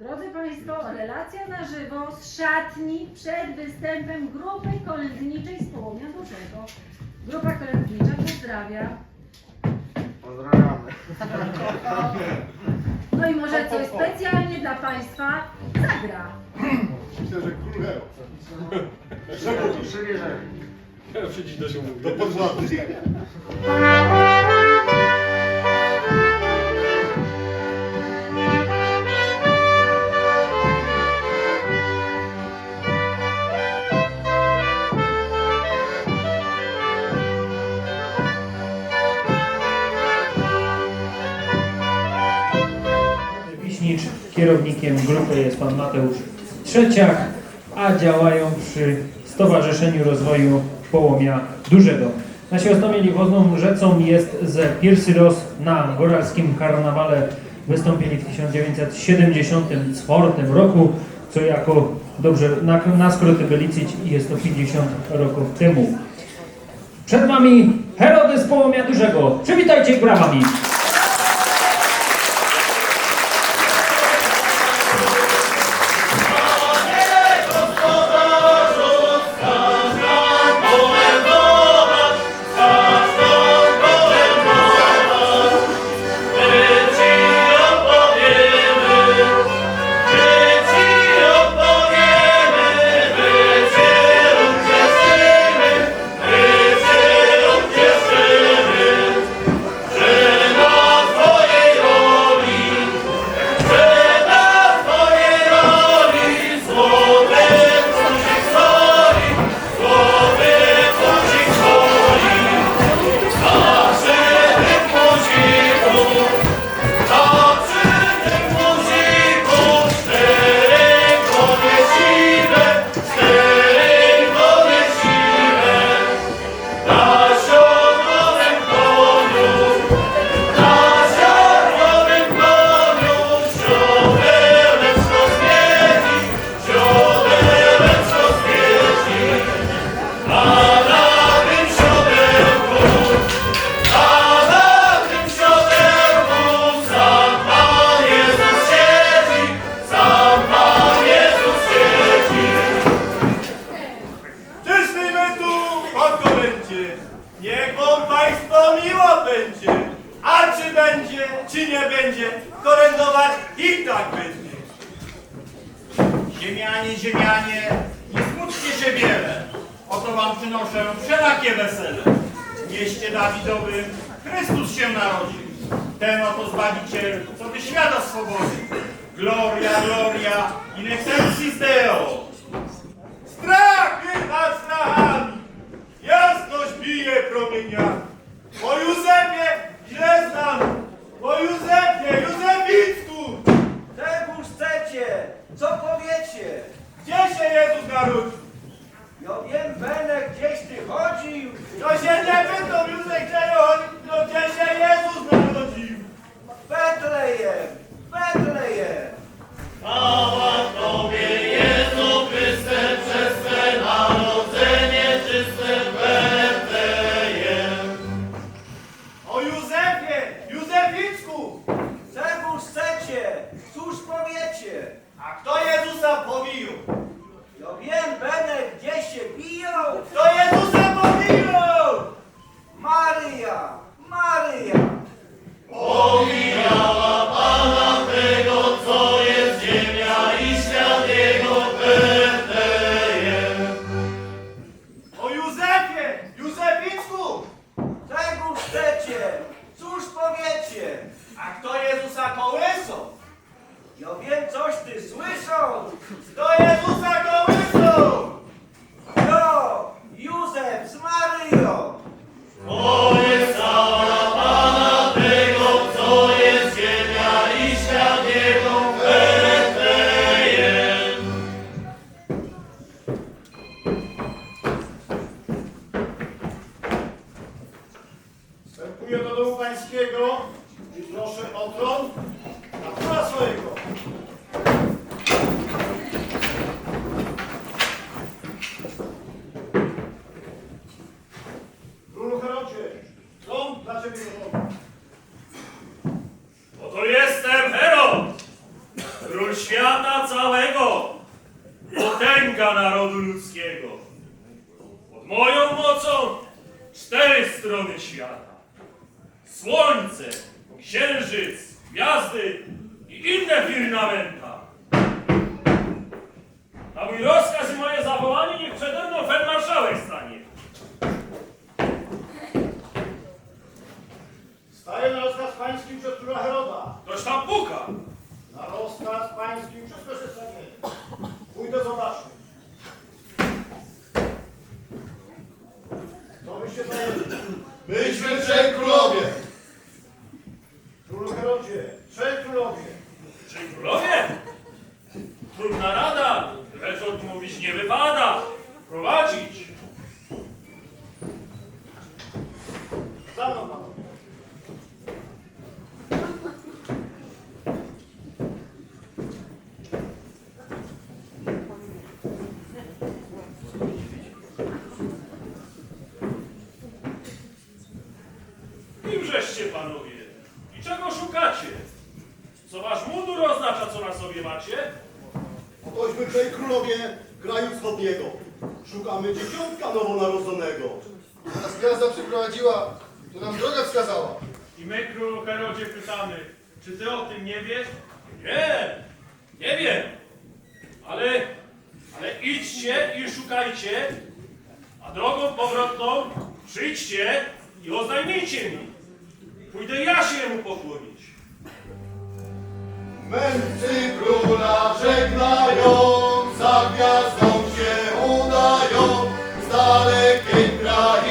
Drodzy Państwo, relacja na żywo z szatni przed występem grupy kolędniczej z Połomia Dużego. Grupa kolędnicza pozdrawia. Pozdrawiamy. No i może coś specjalnie dla Państwa zagra. Myślę, że królewo. Żeby przymierzeli. Przyjdzie do się mówi. Do podwładny. Kierownikiem grupy jest pan Mateusz Trzeciak, a działają przy Stowarzyszeniu Rozwoju Połomia Dużego. Nasi oznamieni wodną rzecą jest ze pierwszy raz na góralskim karnawale wystąpili w 1974 roku, co jako dobrze na, na skróty wyliczyć jest to 50 roków temu. Przed Wami Herody z Połomia Dużego. Przywitajcie brawami. Będzie, czy nie będzie, kolędować i tak będzie. Ziemianie, ziemianie, nie smućcie się wiele. Oto wam przynoszę wszelakie wesele. W mieście Dawidowym Chrystus się narodził. Ten oto Zbawiciel, co wyświada swobody. Gloria, gloria, in excelsis Deo. Strachy nad strachami, jasność bije promieniami. O Józefie źle znam, o Józefie, Józeficku, Czego chcecie? Co powiecie? gdzie się Jezus narodził? Ja wiem, Benek, gdzieś ty chodził. Na rozkaz pański wszystko się stanie. Pójdę zobaczyć. Co byście zajęli? Myśmy trzej królowie. Królu Herodzie, trzej królowie. Czy królowie? Trudna rada, lecz odmówić nie wypada. Prowadzić. Za mną panowie. Imżeście panowie. I czego szukacie? Co wasz mundur oznacza, co na sobie macie? Otośmy trzej królowie kraju wschodniego. Szukamy dzieciątka nowonarodzonego. Nas gwiazda przyprowadziła, to nam drogę wskazała. I my, królu Herodzie, pytamy, czy ty o tym nie wiesz? Nie, nie wiem. Ale, ale idźcie i szukajcie, a drogą powrotną przyjdźcie i oznajmijcie mi. Pójdę ja się mu pokłonić. Mędrcy króla żegnają, za gwiazdą się udają, z dalekiej krainy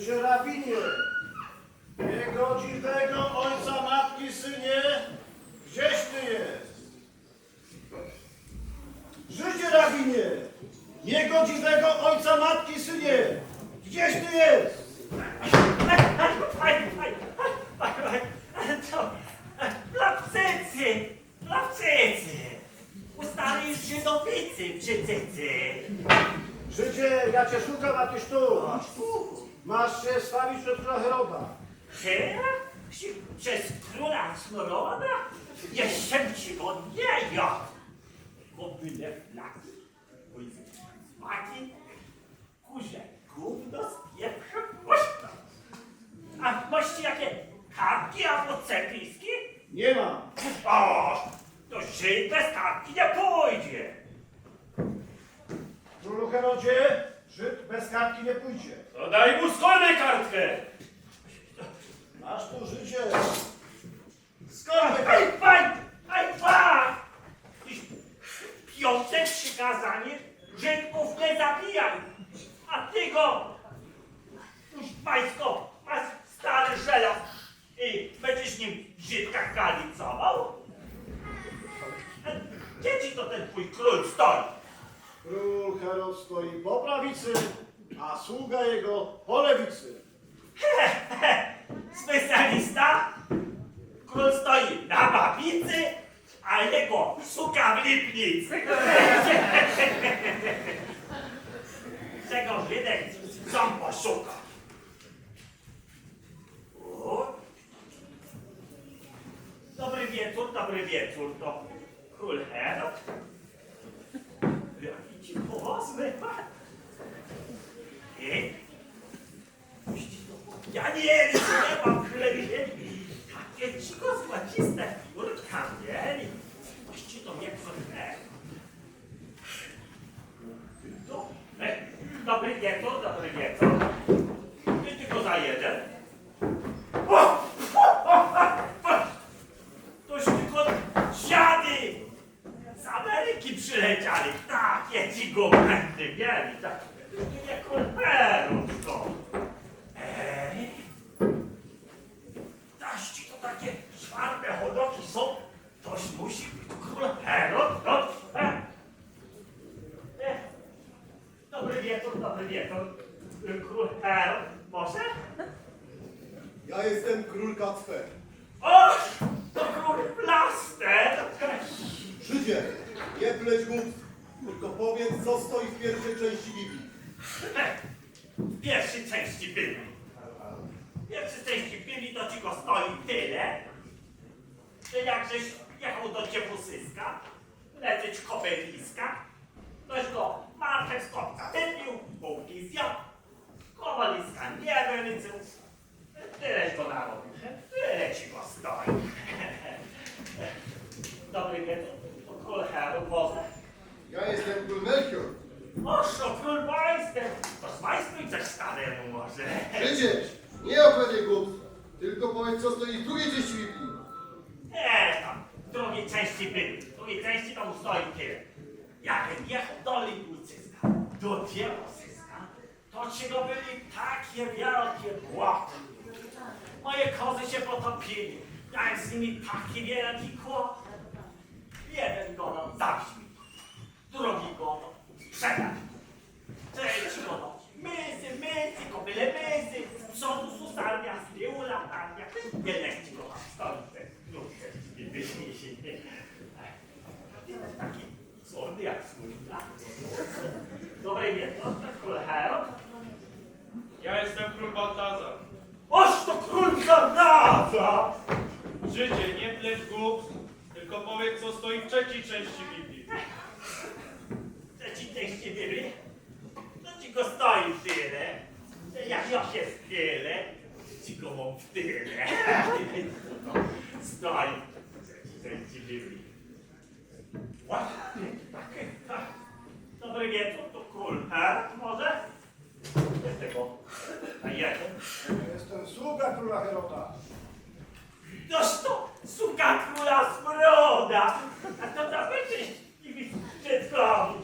Życie rabinie, niegodziwego ojca matki synie. Gdzieś ty jest? Życie rabinie, niegodziwego ojca matki synie. Gdzieś ty jest? To Plawcecy, plawcecy, ustali żydowicy przycycy. Życie, ja cię szukam, a tyś tu. Masz się stawić przed króla Heroda. Teraz? Przez króla Smroda? Jestem ci go nie jadł. Bo byle flaki, łyzy smaki, kurze gówno z pieprzem puszczą. A macie jakie kartki albo cepiski? Nie mam. O, to Żyd bez kartki nie pójdzie. Królu Herodzie, Żyd bez kartki nie pójdzie. To daj mu skąd kartkę. Masz tu życie. Skąd? Aj, pan! Aj, pan! Piąte przykazanie, Żydków nie zabijaj, a ty go, już pańsko, masz stary żelaz i będziesz nim Żydka kalicował? Gdzie ci to ten twój król stoi? Król Herod stoi po prawicy, a sługa jego po lewicy. Specjalista? Król stoi na babicy, a jego suka w lipnicy. Czego Żydek sam poszuka? O. Dobry wieczór, dobry wieczór, to król Herod. Jaki ci poważny pan. I? Ja nie, nie mam chlebie. Takie cicho złociste figurka mieli. Właściwie to nie chleb. Dobry, dobry wieczór, dobry wieczór. I tylko za jeden. O! O! O! O! Toż tylko dziady z Ameryki przyleciali. Takie ci gumęty mieli. Tak, nie kolberów to. Ej, takie czwarte hodowki są, toż musi być król Herod, no, e. E. Dobry wieczór, dobry wieczór. Król Herod, może? Ja jestem król Kacper. Oż, to król Plaster. Żydzie, nie pleć głupstw, tylko powiedz, co stoi w pierwszej części Biblii. W pierwszej części Biblii. W pierwszej części Biblii to ci go stoi tyle, że jakżeś jechał do Dziebusyska, lecieć kobeliska, ktoś go marchew z kopca wypił, bułki zjadł, kowaliska nie wyliczył, tyle go narobił, tyle ci go stoi. Dobry wieczór, to król Herod? Ja jestem król Melchior. Oż, to król Majster, to zmajstruj coś staremu może. Żydzie, nie opowiadaj głupstw, tylko powiedz, co stoi w drugiej części Biblii. Nie, tam, w drugiej części był. W drugiej części tam stoi tyle. Jak jechał do Libucyska, do Dziełosyska, to ci go byli takie wielkie błoty. Moje kozy się potopili. Miałem z nimi taki wielki kłopot. Jeden go no zabił, drugi go no sprzedał. Trzeci go no myzy, myzy, kobyle myzy, z przodu susarnia, z tyłu latarnia. Wielki go tam stoi ten klucze, Taki słodny jak swój brat. Dobry wieczór, król Herod. Ja jestem król. Karnaza! Życie, nie pleć głupstw, tylko powiedz, co stoi w trzeciej części Biblii. Trzeci części Biblii, to ci go stoi w tyle, że jak ja się w tyle, ci go mam w tyle. Stoi w trzeciej części Biblii. Ładnie, takie, tak. Dobry wieczór, to król Herod może? Tego a jeden. Jestem sługa króla Heroda. Toż to suka króla Smroda! A to zapytaj nimi dzieckowi!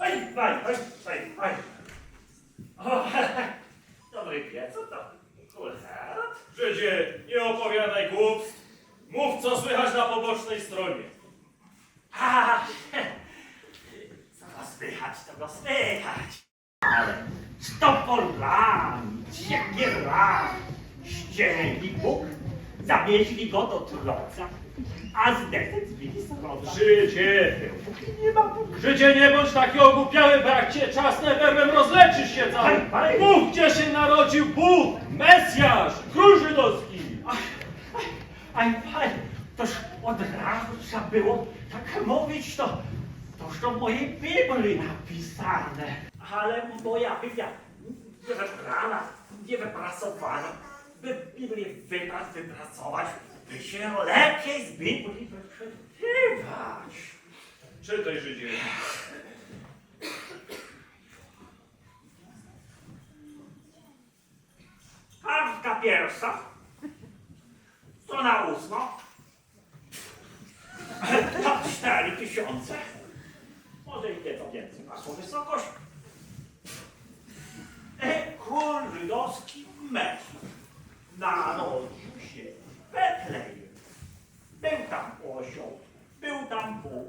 Oj, oj, oj, oj, oj! O, Dobry wieczór, to król Herod. Żydzie, nie opowiadaj głupstw. Mów, co słychać na pobocznej stronie. A, co go słychać, to go słychać. Ale z toporami, siekierami ścieli Bóg, zawieźli go do troca, a zdecyd zbili z roda. Żydzie! Dopóki nie ma Bóg. Żydzie, nie bądź taki ogłupiały, brakcie czas nerwem rozleczysz się cały. Mów, gdzie się narodził Bóg, Mesjasz, król żydowski. Ach, Aj, panie, toż od razu trzeba było tak mówić, to, toż to w mojej Biblii napisane. Ale moja Biblia nie wybrana, nie wypracowana, by Biblię wybrać, wypracować, by się lepiej z Biblii wyprzedziewać. Czytaj, Żydzie. Kartka pierwsza, strona ósma, to cztery tysiące, może i nieco więcej naszą wysokość. E, Król żydowski Mesjasz narodził się w Betlejem. Bóg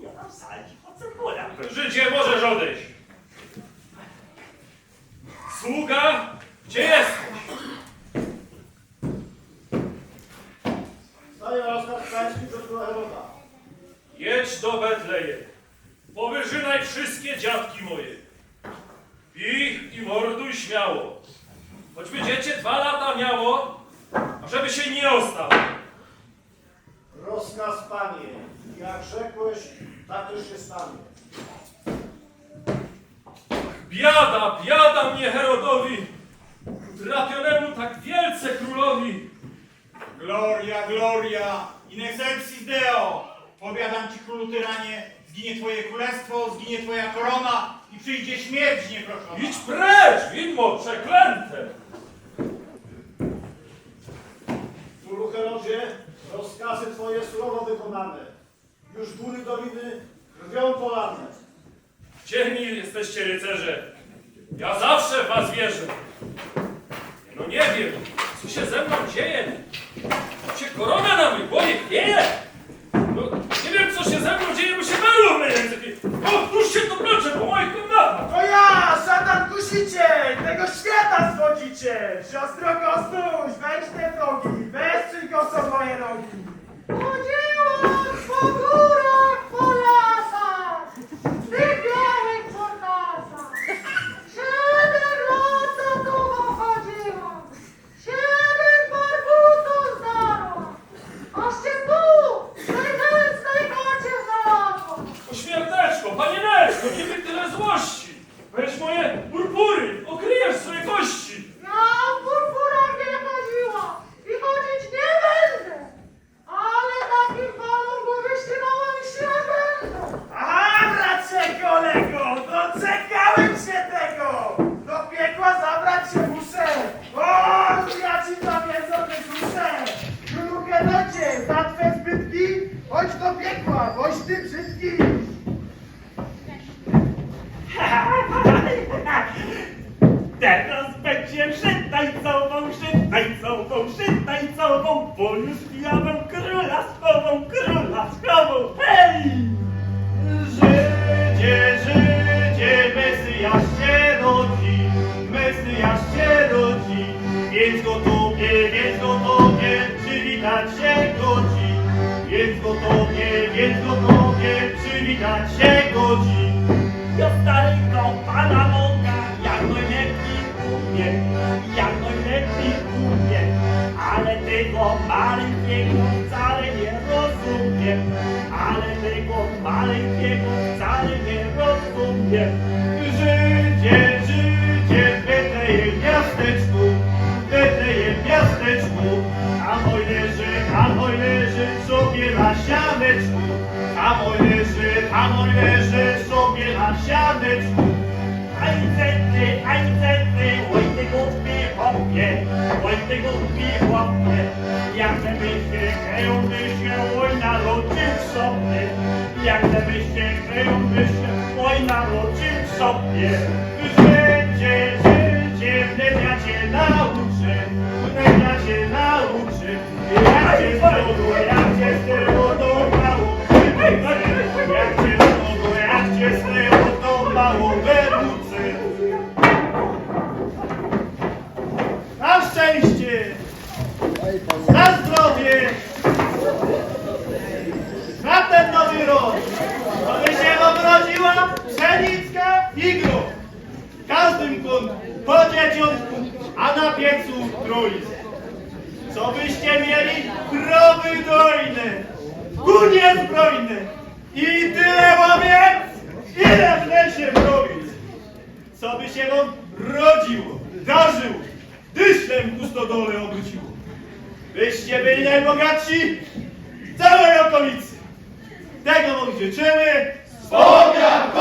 i ja tam sadzi po cebulach. Żydzie, możesz odejść. Sługa, gdzie jesteś? Daję rozkaz pański do króla Heroda. Jedź do Betlejem. Powyżynaj wszystkie dziadki moje. Pij i morduj śmiało. Choćby dziecię dwa lata miało, a żeby się nie ostało. Rozkaz panie, jak rzekłeś, tak też się stanie. Biada, biada mnie Herodowi, utrapionemu tak wielce królowi. Gloria, gloria, in excelsis Deo. Powiadam ci królu tyranie, zginie twoje królestwo, zginie twoja korona i przyjdzie śmierć nieproszona. Idź precz, widmo przeklęte. Królu Herodzie, rozkazy twoje surowo wykonane. Już góry doliny krwią polane. Ciemni jesteście rycerze. Ja zawsze w was wierzę. No nie wiem, co się ze mną dzieje. korona na mój głowie wieje. No, nie wiem, co się ze mną dzieje, bo się marło w mojej ręce. O, tuż się to plocze po moich komnatach. To ja, szatan kusiciel, tego świata zwodziciel! Siostro Kostuś, weź te nogi, gotowie, więc gotowie, przywitać się godzi. Ja starego Pana Boga, jak najlepiej umie, jak najlepiej umie, ale tego maleńkiego wcale nie rozumiem, ale tego maleńkiego wcale nie rozumiem. Sianeczku, a mój leży, a mój leży sobie na sianeczku. Aj cety, aj cety, oj ty głupi chłopie, oj ty głupi chłopie, jak te myszy kryją myszy, oj narodził sobie, jak te myszy kryją myszy, oj narodził sobie. Życie, życie, wnet ja cię nauczę, wnet ja cię nauczę, jak cię z kątku, po dzieciątku, a na piecu trójce. Co byście mieli krowy dojne, kunie zbrojne i tyle łowiec, ile w lesie mrowic. Co by się wam rodziło, darzyło, dyszlem ku stodole obróciło. Byście byli najbogatsi w całej okolicy. Tego wam życzymy z południa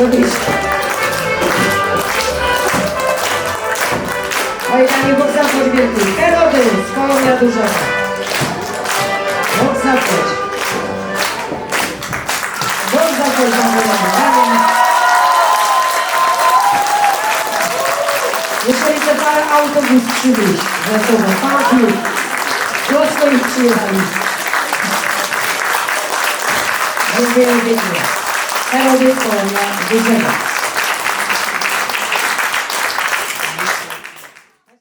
Stasek, do wyjścia. Oj, panie Bóg zapłać wielki. Herody, z Połomia Dużego. Bóg zapłać. Bóg zapłać za wydawanie. Jeżeli chce cały autobus przywieźć ze sobą, tak już. Do swoich przyjechali. Dziękuję pięknie. Herody z Połomia Dużego.